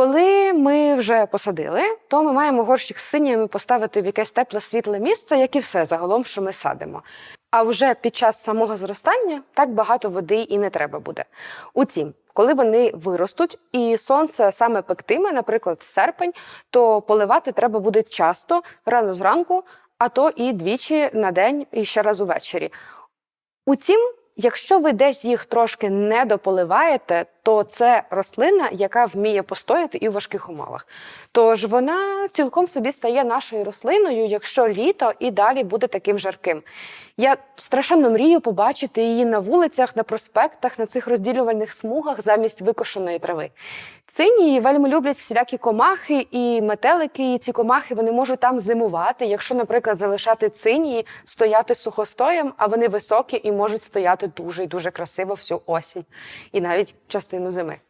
Коли ми вже посадили, то ми маємо горщик з синіями поставити в якесь тепле світле місце, як і все загалом, що ми садимо. А вже під час самого зростання так багато води і не треба буде. Утім, коли вони виростуть і сонце саме пектиме, наприклад, серпень, то поливати треба буде часто, рано зранку, а то і двічі на день, і ще раз увечері. Утім, якщо ви десь їх трошки не дополиваєте, то це рослина, яка вміє постояти і в важких умовах. Тож вона цілком собі стає нашою рослиною, якщо літо і далі буде таким жарким. Я страшенно мрію побачити її на вулицях, на проспектах, на цих розділювальних смугах замість викошеної трави. Цинії вельми люблять всілякі комахи і метелики. І ці комахи вони можуть там зимувати. Якщо, наприклад, залишати цинії, стояти сухостоєм, а вони високі і можуть стояти дуже і дуже красиво всю осінь і навіть частину зими.